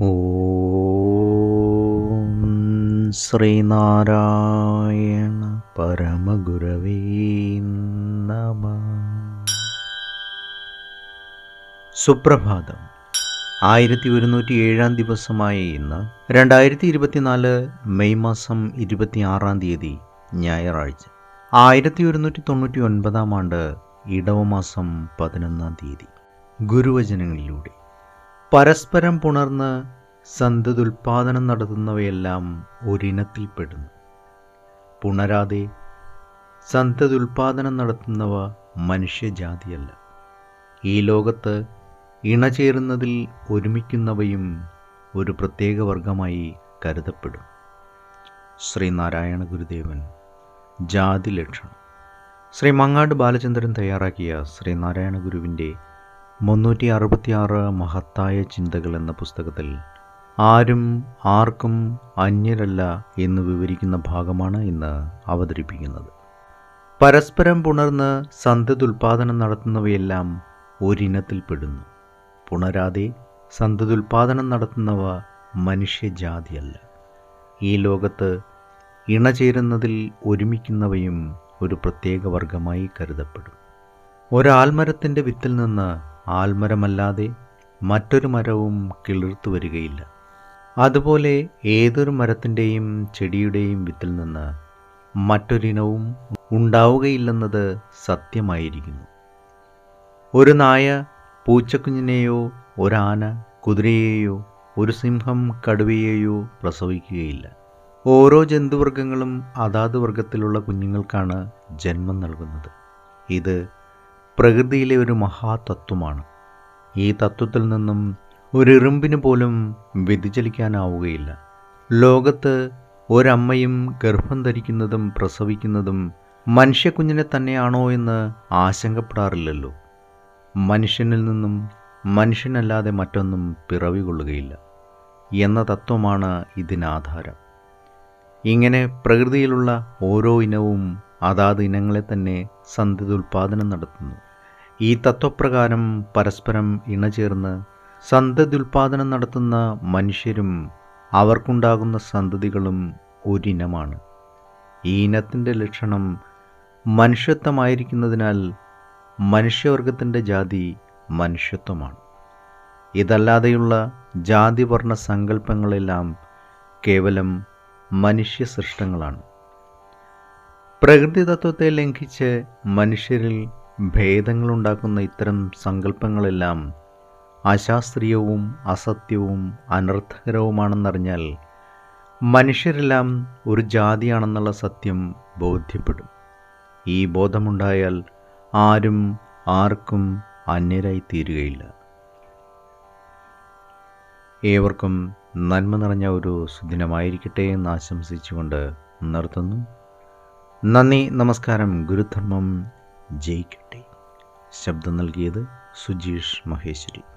ഓം ശ്രീനാരായണ പരമഗുരവേ നമ. സുപ്രഭാതം. ആയിരത്തി ഒരുന്നൂറ്റി ഏഴാം ദിവസമായ ഇന്ന് രണ്ടായിരത്തി ഇരുപത്തിനാല് മെയ് മാസം ഇരുപത്തിയാറാം തീയതി ഞായറാഴ്ച. ആയിരത്തി ഒരുന്നൂറ്റി തൊണ്ണൂറ്റി ഒൻപതാം ആണ്ട് ഇടവമാസം പതിനൊന്നാം തീയതി. ഗുരുവചനങ്ങളിലൂടെ. പരസ്പരം പുണർന്ന് സന്തതുൽപാദനം നടത്തുന്നവയെല്ലാം ഒരിനത്തിൽപ്പെടുന്നു. പുണരാതെ സന്തതുൽപാദനം നടത്തുന്നവ മനുഷ്യജാതിയല്ല. ഈ ലോകത്ത് ഇണചേരുന്നതിൽ ഒരുമിക്കുന്നവയും ഒരു പ്രത്യേക വർഗമായി കരുതപ്പെടും. ശ്രീനാരായണ ഗുരുദേവൻ ജാതി ലക്ഷണം. ശ്രീ മങ്ങാട് ബാലചന്ദ്രൻ തയ്യാറാക്കിയ ശ്രീനാരായണ ഗുരുവിന്റെ മുന്നൂറ്റി അറുപത്തിയാറ് മഹത്തായ ചിന്തകൾ എന്ന പുസ്തകത്തിൽ ആരും ആർക്കും അന്യരല്ല എന്ന് വിവരിക്കുന്ന ഭാഗമാണ് ഇന്ന് അവതരിപ്പിക്കുന്നത്. പരസ്പരം പുണർന്ന് സന്തതുൽപാദനം നടത്തുന്നവയെല്ലാം ഒരിനത്തിൽപ്പെടുന്നു പുണരാതെ സന്തതുൽപാദനം നടത്തുന്നവ മനുഷ്യജാതിയല്ല. ഈ ലോകത്ത് ഇണചേരുന്നതിൽ ഒരുമിക്കുന്നവയും ഒരു പ്രത്യേക വർഗമായി കരുതപ്പെടും. ഒരാൽമരത്തിന്റെ വിത്തിൽ നിന്ന് ആൽമരമല്ലാതെ മറ്റൊരു മരവും കിളിർത്തു വരികയില്ല. അതുപോലെ ഏതൊരു മരത്തിന്റെയും ചെടിയുടെയും വിത്തിൽ നിന്ന് മറ്റൊരിനവും ഉണ്ടാവുകയില്ലെന്നത് സത്യമായിരിക്കുന്നു. ഒരു നായ പൂച്ചക്കുഞ്ഞിനെയോ ഒരാന കുതിരയെയോ ഒരു സിംഹം കടുവയെയോ പ്രസവിക്കുകയില്ല. ഓരോ ജന്തുവർഗങ്ങളും അതാത് വർഗത്തിലുള്ള കുഞ്ഞുങ്ങൾക്കാണ് ജന്മം നൽകുന്നത്. ഇത് പ്രകൃതിയിലെ ഒരു മഹാതത്വമാണ്. ഈ തത്വത്തിൽ നിന്നും ഒരു ഇറുമ്പിന് പോലും വ്യതിചലിക്കാനാവുകയില്ല. ലോകത്ത് ഒരമ്മയും ഗർഭം ധരിക്കുന്നതും പ്രസവിക്കുന്നതും മനുഷ്യക്കുഞ്ഞിനെ തന്നെയാണോ എന്ന് ആശങ്കപ്പെടാറില്ലല്ലോ. മനുഷ്യനിൽ നിന്നും മനുഷ്യനല്ലാതെ മറ്റൊന്നും പിറവി കൊള്ളുകയില്ല എന്ന തത്വമാണ് ഇതിനാധാരം. ഇങ്ങനെ പ്രകൃതിയിലുള്ള ഓരോ ഇനവും അതാത് ഇനങ്ങളെ തന്നെ സന്ധിതുൽപാദനം നടത്തുന്നു. ഈ തത്വപ്രകാരം പരസ്പരം ഇണചേർന്ന് സന്തതിയുൽപാദനം നടത്തുന്ന മനുഷ്യരും അവർക്കുണ്ടാകുന്ന സന്തതികളും ഒരിനമാണ്. ഈ ഇനത്തിന്റെ ലക്ഷണം മനുഷ്യത്വമായിരിക്കുന്നതിനാൽ മനുഷ്യവർഗത്തിന്റെ ജാതി മനുഷ്യത്വമാണ്. ഇതല്ലാതെയുള്ള ജാതിവർണ സങ്കല്പങ്ങളെല്ലാം കേവലം മനുഷ്യ സൃഷ്ടങ്ങളാണ് പ്രകൃതി തത്വത്തെ ലംഘിച്ച് മനുഷ്യരിൽ ഭേദങ്ങളുണ്ടാക്കുന്ന ഇത്തരം സങ്കല്പങ്ങളെല്ലാം അശാസ്ത്രീയവും അസത്യവും അനർത്ഥകരവുമാണെന്നറിഞ്ഞാൽ മനുഷ്യരെല്ലാം ഒരു ജാതിയാണെന്നുള്ള സത്യം ബോധ്യപ്പെടും. ഈ ബോധമുണ്ടായാൽ ആരും ആർക്കും അന്യരായി തീരുകയില്ല ഏവർക്കും നന്മ നിറഞ്ഞ ഒരു സുദിനമായിരിക്കട്ടെ എന്ന് ആശംസിച്ചുകൊണ്ട് നിർത്തുന്നു. നന്ദി നമസ്കാരം ഗുരുധർമ്മം ജയിക്കട്ടെ. ശബ്ദം നൽകിയത് സുജീഷ് മഹേശ്വരി.